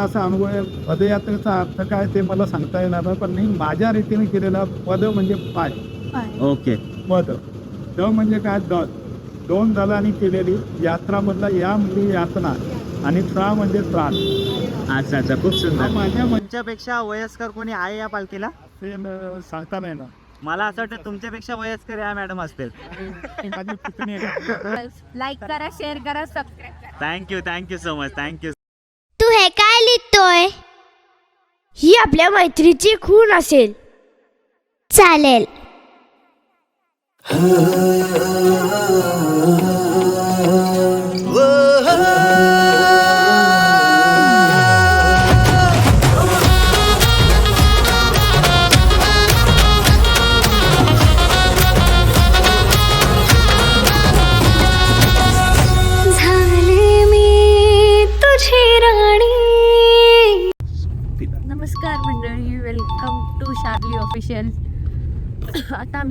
मला असा अनुभव आहे. पदयात्रेचा अर्थ काय ते मला सांगता येणार नाही पण मी माझ्या रीतीने केलेला पद म्हणजे पाय. ओके. पद. द म्हणजे काय? दल दोन दलांनी केलेली यात्रामधला या म्हणजे यातना आणि त्रा म्हणजे त्रास. अच्छा अच्छा. खूप सुंदर. माझ्या तुमच्यापेक्षा वयस्कर कोणी आहे या पालखीला? सांगता नाही ना मला असं वाटतं तुमच्यापेक्षा वयस्कर या मॅडम असतील. माझी पुतणी आहे. लाईक करा शेअर करा सबस्क्राईब करा. Thank you thank you so much. Thank you. तू काय लिहितोय ही आपल्या मैत्रीची खूण असेल. चालेल.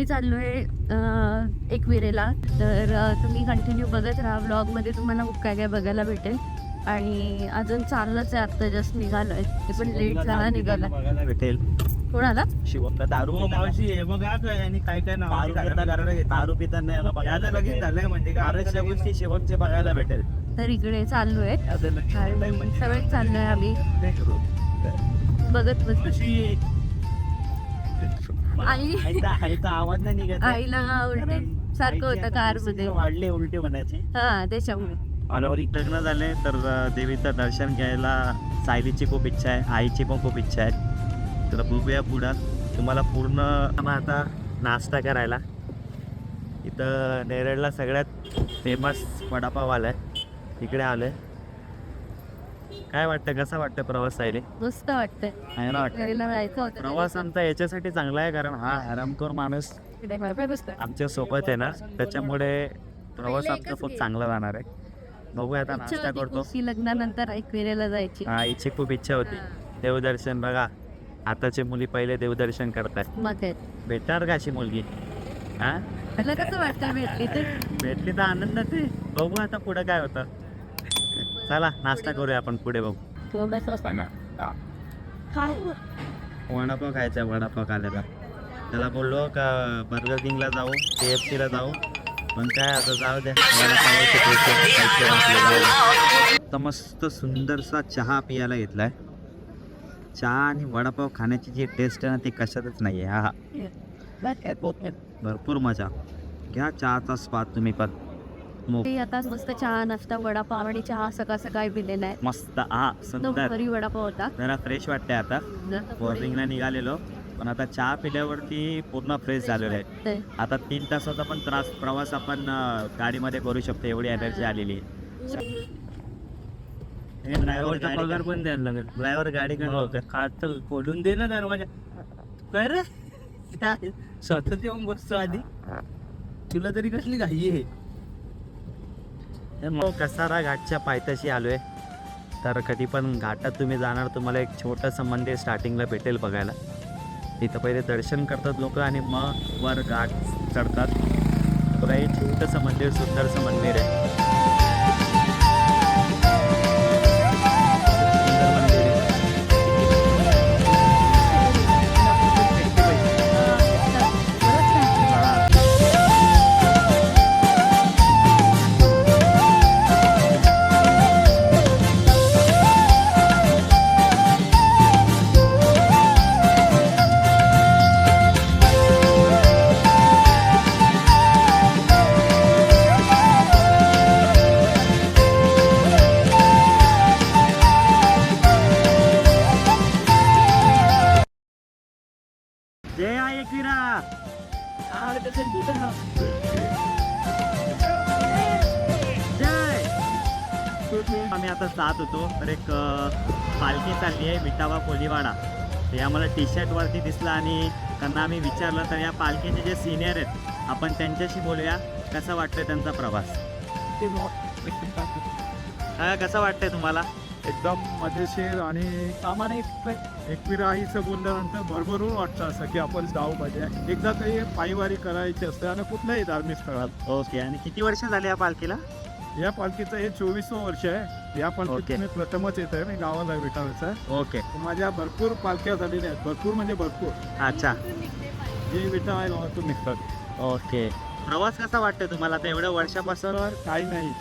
चाललो आहे एकविरेला तर तुम्ही कंटिन्यू बघत राहा. ब्लॉगमध्ये तुम्हाला खूप काय काय बघायला भेटेल. आणि अजून चाललंच आहे आत्ता जस्ट निघालो आहे ते पण लेट झाला निघाला. बघायला भेटेल. कोणाला? शिवमला दारू हो, मावशी आज आहे आणि काय काय नाव दारू पिता दारू पिता नाही याला बघायला याचं लगेच झालंय म्हणजे काय बऱ्याचशा गोष्टी शिवमचे बघायला भेटेल. तर इकडे चाललो आहे म्हणजे सगळेच चाललोय आम्ही. बघत बस आई. आवाज नाही निघत आहे. आईला उलटे सारखं होतं कारमध्ये वाढले उलटे म्हणायचे. हा त्याच्यामुळे. आणि लग्न झाले तर देवीचं दर्शन घ्यायला सायलीची खूप इच्छा आहे आईची पण खूप इच्छा आहे. तर बघूया पुढं. तुम्हाला पूर्ण आता नाश्ता करायला. इथं नेरळला सगळ्यात फेमस वडापाव आलाय इकडे आलोय. काय वाटतं कसा वाटतं प्रवास सायली? मस्त वाटतंय. आहे ना वाटतं घरीला जायचं होतं प्रवास आमचा याच्यासाठी चांगला आहे कारण हा आरामखोर माणूस आमच्यासोबत आहे ना त्याच्यामुळे प्रवास आमचा खूप चांगला राहणार आहे. बघूया आता इच्छा नाश्ता होती करतो. लग्नानंतर एकविरेला जायची. हा हिची खूप इच्छा होती. देवदर्शन बघा. आताचे मुली पहिले देवदर्शन करतात मग काय? भेटणार का अशी मुलगी? हा? कसं वाटतं भेटली तर? भेटली तर आनंदात आहे. बघू आता पुढं काय होतं. चला नाश्ता करूया आपण पुढे बघू. वडापाव खायचा वडापाव खायला त्याला बोललो का बर्गर किंगला जाऊ के एफ सीला जाऊ. पण काय आता जाऊ द्या मस्त सुंदरसा चहा पियाला घेतलाय. चहा आणि वडापाव खाण्याची जी टेस्ट आहे ना ती कशातच नाही आहे हा. हा भरपूर मजा. घ्या चहाचा स्वाद तुम्ही पण. ते आता मस्त चहा नाश्ता वडापाव आणि चहा सकाळ सकाळी पिलेला आहे. मस्त हा सुंदर. घरी वडापाव होता. जरा फ्रेश वाटते आता. वॉर्निंगला निघालेलो. पण आता चहा पिल्यावरती पूर्ण फ्रेश झालेलो आहे. आता तीन तासाचा पण त्रास प्रवास आपण गाडीमध्ये करू शकतो. एवढी एनर्जी आलेली ड्रायव्हरचा पगार पण द्यायला लागेल ड्रायव्हर गाडी हो का? खात खोलून दे ना दरवाजा. काय रे? स्वतःच येऊन बसतो आधी. तुला तरी कसली घाई आहे? मग कसारा घाटच्या पायथ्याशी आलोय. तर कधी पण घाटात तुम्ही जाणार तुम्हाला एक छोटंसं मंदिर स्टार्टिंगला भेटेल बघायला. तिथं पहिले दर्शन करतात लोक आणि मग वर घाट चढतात. बघा हे छोटंसं मंदिर सुंदरसं मंदिर आहे. होतो तर एक पालखी चालली आहे विटावा कोलीवाडा. हे आम्हाला टी शर्ट वरती दिसलं आणि त्यांना आम्ही विचारलं तर या पालखीचे जे सिनियर आहेत आपण त्यांच्याशी बोलूया. कसा वाटतंय त्यांचा प्रवास? काय कसं वाटतंय तुम्हाला? एकदम मजेशीर आणि आम्हाला एकविरा आईचं बोलल्यानंतर भरभरून वाटतं असं की आपण जाऊ पाहिजे. एकदा तरी पायवारी करायची असते आणि कुठल्याही धार्मिक स्थळात. ओके आणि किती वर्ष झाले या पालखीला? या पालखीचं हे चोवीसवं वर्ष आहे. या पालखीत. मी प्रथमच येत आहे मी गावाला आहे. विठाळचं ओके. माझ्या भरपूर पालख्या झालेल्या आहेत. भरपूर म्हणजे भरपूर. अच्छा. जे विठाळ आहे गावातून निघतात ओके. प्रवास कसा वाटतो तुम्हाला? आता एवढ्या वर्षापासून? काही नाही.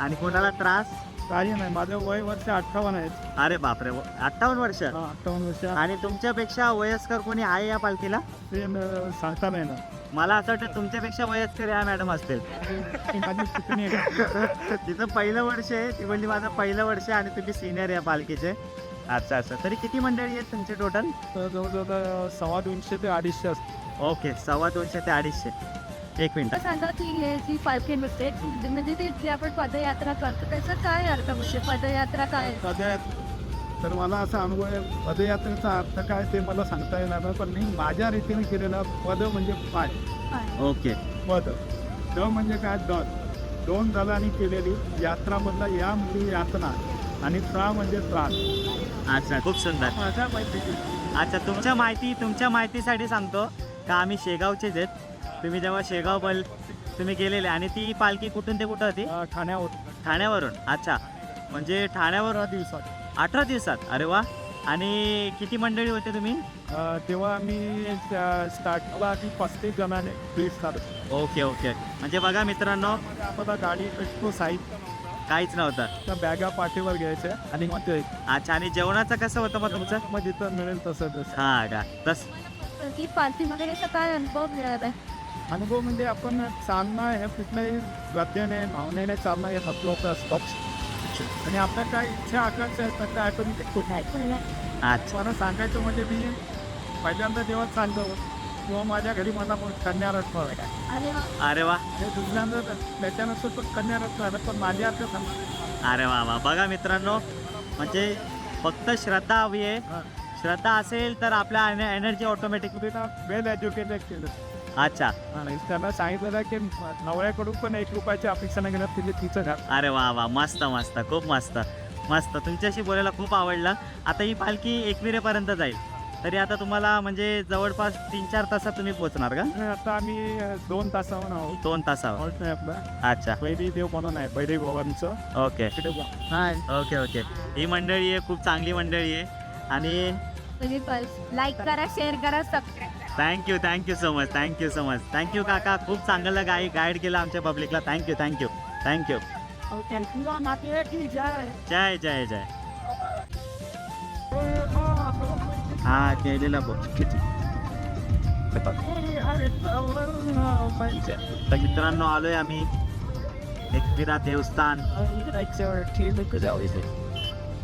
आणि कोणाला त्रास? काही नाही. माझं वय वर्ष अठ्ठावन्न आहे. अरे बापरे. अठ्ठावन्न वर्ष? हा, अठ्ठावन्न वर्ष. आणि तुमच्यापेक्षा वयस्कर कोणी आहे या पालखीला? ते सांगता नाही ना मला असं वाटतं तुमच्यापेक्षा वयस्कर या मॅडम असतील. तिचं पहिलं वर्ष आहे. ती म्हणली माझं पहिलं वर्ष आहे आणि तुम्ही सिनियर या पालखीचे. अच्छा अच्छा. तरी किती मंडळी आहेत तुमचे टोटल तर जवळजवळ सव्वा दोनशे ते अडीचशे असते ओके सव्वा दोनशे ते अडीचशे. एक मिनिट. सांगा की हे जी पालखी नसते म्हणजे ती जी आपण पदयात्रा करतो त्याचा काय अर्थ म्हणजे पदयात्रा काय सध्या तर मला असा अनुभव आहे पदयात्रेचा अर्थ काय ते मला सांगता येणार नाही पण मी माझ्या रीतीने केलेला पद म्हणजे पाय. ओके. पद. द म्हणजे काय? दल दोन दलांनी केलेली यात्रामधला या म्हणजे यातना आणि त्रा म्हणजे त्रास अच्छा खूप सुंदर. माझ्या माहिती अच्छा तुमच्या माहिती तुमच्या माहितीसाठी सांगतो का आम्ही शेगावचेच आहेत. तुम्ही जेव्हा शेगाव बल तुम्ही गेलेले आणि ती पालखी कुठून ते कुठं होती? ठाण्यावर ठाण्यावरून. अच्छा. म्हणजे ठाण्यावर दिवसात. अठरा दिवसात? अरे वा. आणि किती मंडळी होते तुम्ही? अं, तेव्हा आम्ही स्टार्टला आधी पस्तीस जणांनी प्लीज काढतो ओके ओके. म्हणजे बघा मित्रांनो. आम्हाला गाडी पेटतो साहित्य काहीच नव्हतं. बॅगा पाठीवर घ्यायच्या आणि मग ते अच्छा आणि जेवणाचं कसं होतं मग तुमचं? मग जिथं मिळेल तसं तसं. हा का? तस की पालखीमध्ये याचा काय अनुभव मिळाला आहे. अनुभव म्हणजे आपण चालणं हे कुठल्याही गद्याने भावनेने चालणं हे आपलं असतं आणि आपल्या काय इच्छा आकांक्षा ते कुठे अच्छा. मला सांगायचं म्हणजे मी पहिल्यांदा जेव्हा चाललो किंवा माझ्या घरी मला कन्यारत्न आहे. अरे वा. अरे वा. हे दुसऱ्यांदा त्याच्यानंतर पण कन्यारत्न आलं पण माझ्या अर्थ सांगा. अरे वा वा. बघा मित्रांनो म्हणजे फक्त श्रद्धा हवी आहे. श्रद्धा असेल तर आपल्या एनर्जी ऑटोमॅटिक वेल एज्युकेटेड केलं. अच्छा. आणि त्यांना सांगितलं की नवऱ्याकडून पण एक रुपयाची अपेक्षा नाही घेणार तिथे तिचं घर. अरे वा वा मस्त मस्त खूप मस्त. मस्त तुमच्याशी बोलायला खूप आवडलं. आता ही पालखी एकविरेपर्यंत जाईल. तरी आता तुम्हाला म्हणजे जवळपास तीन चार तासात तुम्ही पोहोचणार का? आता आम्ही दोन तासावर आहोत. दोन तासावर. आहे आपला. अच्छा. पहिली देव म्हणून आहे पहिली गोवांचं. ओके. हाय. Okay okay. ही मंडळी आहे खूप चांगली मंडळी आहे. आणि लाईक करा शेअर करा subscribe thank you thank you so much thank you so much thank you काका. खूप चांगलं गाई गाईड केलं आमच्या पब्लिकला thank you thank you thank you जय जय जय. हा केलेला बघ. तर मित्रांनो आलोय आम्ही. एकविरा देवस्थान.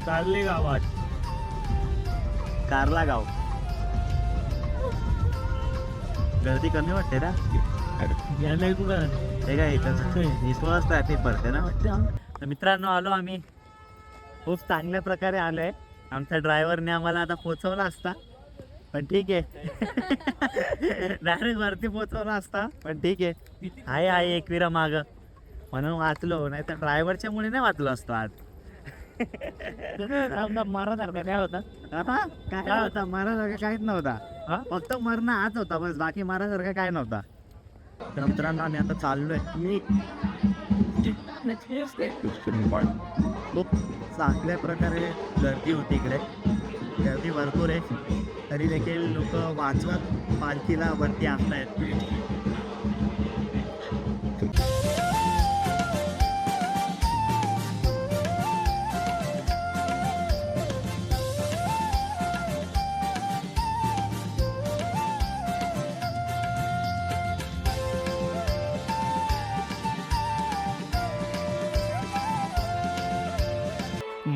कारली गावात. कारला गाव. गर्दी कमी वाटते ना? हे काय इथूनच ट्रॅफिक पडते ना? तर मित्रांनो आलो आम्ही. खूप चांगल्या प्रकारे आलोय. आमच्या ड्रायव्हरने आम्हाला आता पोचवला असता. पण ठीक आहे. डायरेक्ट वरती पोचवला असता. पण ठीक आहे. आहे आहे एकविरा माग म्हणून वाचलो. नाही तर ड्रायव्हरच्या मुळे नाही वाचलो असतो आज. मारासारखा काय होता? काय होता? मारासारखा काहीच नव्हता? फक्त मरणं हाच होता बस. बाकी मारासारखा काय नव्हता. तर मित्रांनो आम्ही आता चाललोय. खूप चांगल्या प्रकारे गर्दी होती इकडे. गर्दी भरपूर आहे. तरी देखील लोक वाचवत पालखीला वरती आणतायत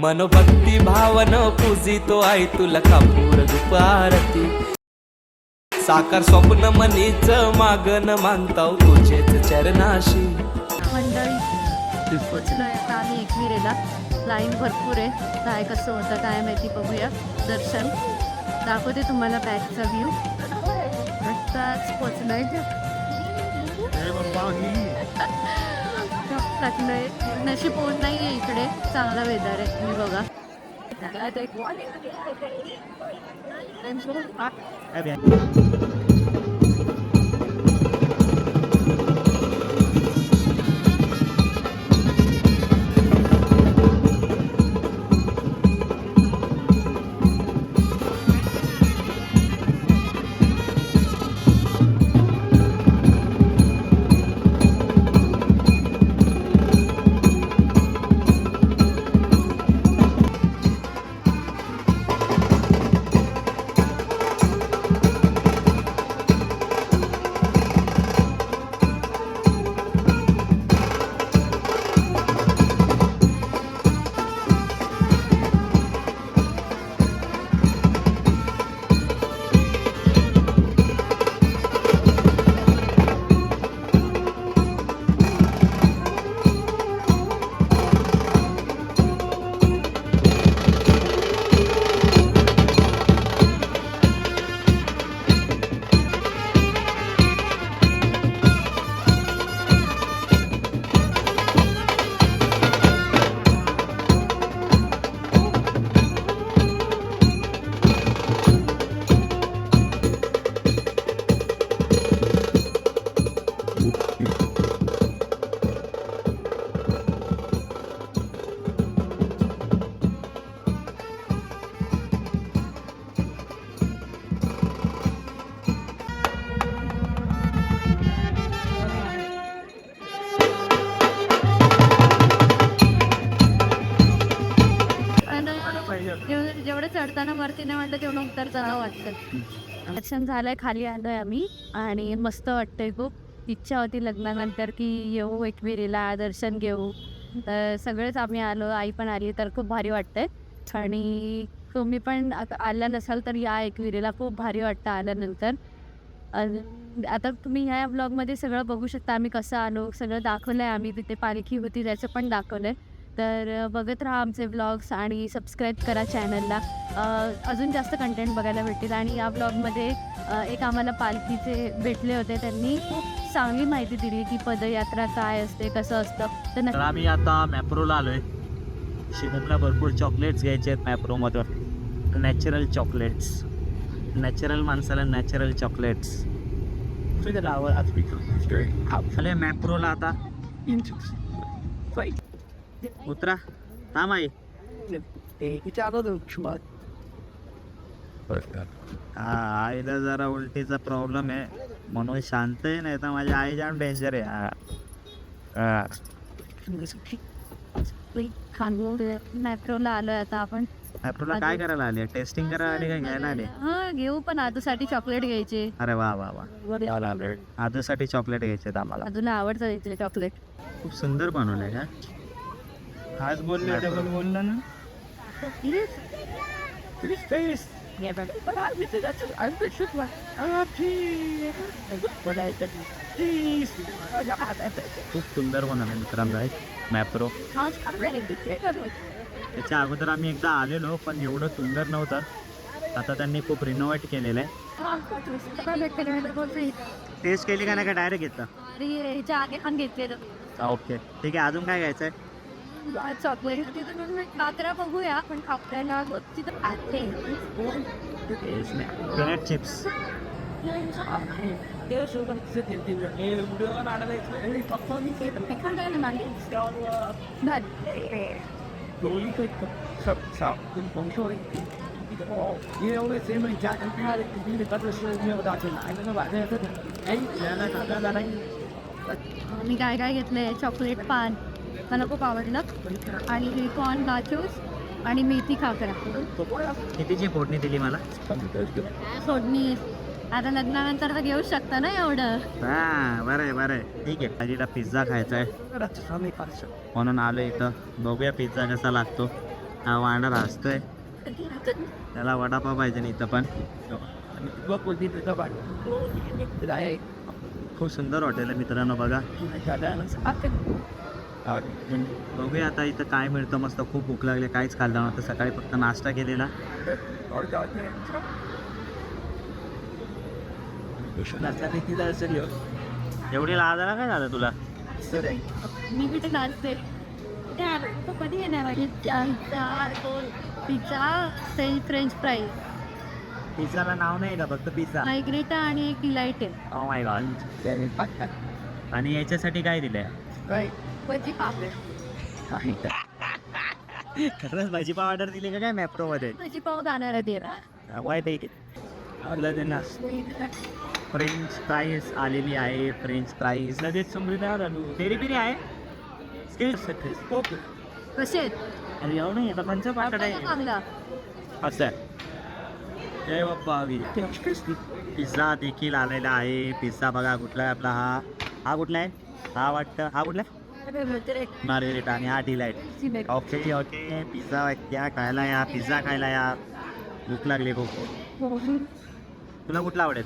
मनोभक्ती भावन पूजितो आई तुला कापूर दुपारती. साकार स्वप्न मनीच मागन मानताव तुझेच चरणाशी. मंडळी पोचलोय आता आम्ही एकविरेला. लाईन भरपूर आहे. काय कसं होतं काय माहिती बघूया. दर्शन. दाखवते तुम्हाला बॅकचा व्ह्यू आत्ताच पोचलोय. नशीब होत चांगला वेदर आहे तुम्ही बघा. आणि जेवढं चढताना वरती नाही वाटतं तेवढं उतरताना वाटतं. दर्शन झालंय खाली आलोय आम्ही. आणि मस्त वाटतंय खूप. इच्छा होती लग्नानंतर की येऊ एकविरीला दर्शन घेऊ. तर सगळेच आम्ही आलो. आई पण आली तर खूप भारी वाटतंय. आणि तुम्ही पण आता आल्या नसाल तर या एकविरीला खूप भारी वाटतं आल्यानंतर. आता तुम्ही ह्या ब्लॉगमध्ये सगळं बघू शकता. आम्ही कसं आलो सगळं दाखवलं आहे आम्ही. तिथे पालखी होती त्याचं पण दाखवलं आहे तर बघत राहा आमचे ब्लॉग्स आणि सबस्क्राईब करा चॅनलला अजून जास्त कंटेंट बघायला भेटेल आणि या ब्लॉगमध्ये एक आम्हाला पालखीचे भेटले होते. त्यांनी खूप चांगली माहिती दिली की पदयात्रा काय असते कसं असतं. तर आम्ही आता मॅप्रोला आलोय. शिवमला भरपूर चॉकलेट्स घ्यायचे आहेत मॅप्रोमधून. नॅचरल चॉकलेट्स नॅचरल माणसाला नॅचरल चॉकलेट्स आले मॅप्रोला आता. उतरा. थांब आई हा आईला जरा उलटीचा प्रॉब्लेम आहे. म्हणून शांत आहे नाही तर माझ्या आई जाम डेंजर आहे. हा. हा. आलोय आता आपण. काय करायला आली टेस्टिंग करायला आली काय घ्यायला आली? हा घेऊ पण आजूसाठी चॉकलेट घ्यायचे. अरे वा वा वा. आजूसाठी चॉकलेट घ्यायचे आहेत आम्हाला. अजून आवडतं इथले चॉकलेट खूप सुंदर बनवलंय का? आज बोलले डबल बोललं ना. खूप सुंदर बनवलंय मित्रांनो मॅप्रो त्याच्या अगोदर आम्ही एकदा आलेलो पण एवढं सुंदर नव्हतं. आता त्यांनी खूप रिनोव्हेट केलेलं आहे. टेस्ट केली का नाही का? डायरेक्ट घेतलं. ओके ठीक आहे अजून काय घ्यायचं आहे चॉकलेट तिथून कात्रा बघूया पण आपल्याला तिथं आहे ग्रेनेट चिप्स मी काय काय घेतलंय चॉकलेट पान मला खूप आवडलं. आणि कॉर्न नाचोस आणि मेथी खाकरा कितीची फोडणी दिली मला? सोडणी आता लग्नानंतर तर घेऊ शकता ना एवढं. हा बरं आहे बरं आहे. ठीक आहे. आजीला पिझ्झा खायचा आहे. म्हणून आलो इथं. बघूया पिझ्झा कसा लागतो. हा वांडर हसतोय त्याला वडापाव पाहिजे ना इथं पण. खूप सुंदर हॉटेल आहे मित्रांनो बघा. बघूया आता इथं काय मिळतं. मस्त खूप भूक लागली. काहीच खाल्लं नव्हतं. सकाळी फक्त नाश्ता केलेला. एवढी लाजाला काय झालं तुला? मी कुठे नाचते? तो कधी येणार पिझ्झा फ्रेंच फ्रेंच फ्राईज पिझ्झाला नाव नाही का? फक्त पिझ्झा. मायग्रेटा आणि एक डिलाईट आहे ओ माय गॉड आणि याच्यासाठी काय दिलंय? भजी खरंच भाजीपाव ऑर्डर दिली का काय मॅप्रो मध्ये भजी पाव जाणार आहे तेरा वाईट आहे फ्रेंच फ्राईज आलेली आहे फ्रेंच फ्राईज लगेच समृद्ध आलो पेरी पेरी आहे? कसे आहेत? अरे एवढं नाही आता पंचपाकड आहे. चांगला. असं आहे. जय बाप्पा. पिझ्झा देखील आलेला आहे. पिझ्झा बघा कुठला आहे आपला हा. हा कुठला आहे? हा वाटतं. हा कुठला आहे? मार्गरेट आणि हा डिलाईट ओके ओके पिझ्झा क्या खायला या. पिझ्झा खायला या. भूक लागली खूप. तुला कुठला आवडेल?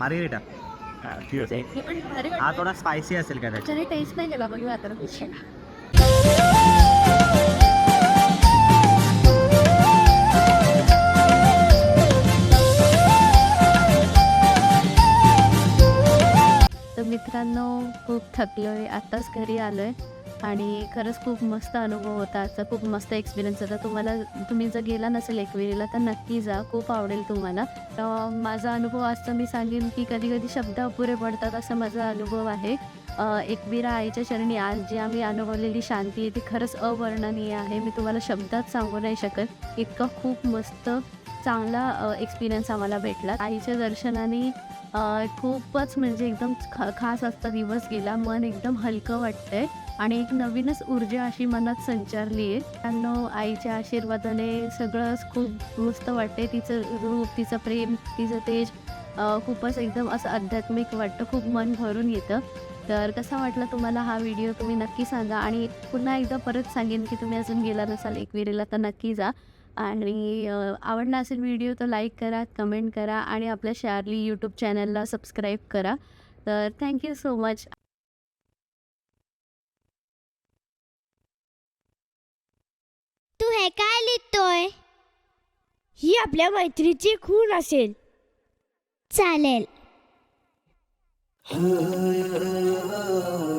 मार्गरेटा हा थोडा स्पायसी असेल का टेस्ट नाही केला बघू आता खूप थकलो खूप थकलोय आत्ताच घरी आलोय. आणि खरंच खूप मस्त अनुभव होता आजचा खूप मस्त एक्सपिरियन्स होता. तुम्हाला तुम्ही जर गेला नसेल एकविरीला तर नक्की जा. खूप आवडेल तुम्हाला. तर माझा अनुभव असं मी सांगेन की कधी कधी शब्द अपुरे पडतात असा माझा अनुभव आहे. एकविरा आईच्या चरणी आज जी आम्ही अनुभवलेली शांती आहे ती खरंच अवर्णनीय आहे. मी तुम्हाला शब्दात सांगू नाही शकत. इतका खूप मस्त चांगला एक्सपिरियन्स आम्हाला भेटला. आईच्या दर्शनाने खूपच म्हणजे एकदम ख खास असता दिवस गेला. मन एकदम हलकं वाटतंय आणि एक नवीनच ऊर्जा अशी मनात संचारली आहे. त्यानं आईच्या आशीर्वादाने सगळंच खूप मस्त वाटते तिचं रूप तिचं प्रेम तिचं तेज खूपच एकदम असं आध्यात्मिक वाटतं. खूप मन भरून येतं. तर कसा वाटला तुम्हाला हा व्हिडिओ? तुम्ही नक्की सांगा. आणि पुन्हा एकदा परत सांगेन की तुम्ही अजून गेला नसाल एकविरीला तर नक्की जा. आणि आवडला असेल व्हिडिओ तर लाईक करा कमेंट करा आणि आपल्या शार्ली यूट्यूब चॅनलला सबस्क्राईब करा. तर थँक्यू सो मच. तू हे काय लिहितोय? ही आपल्या मैत्रीची खून असेल. चालेल.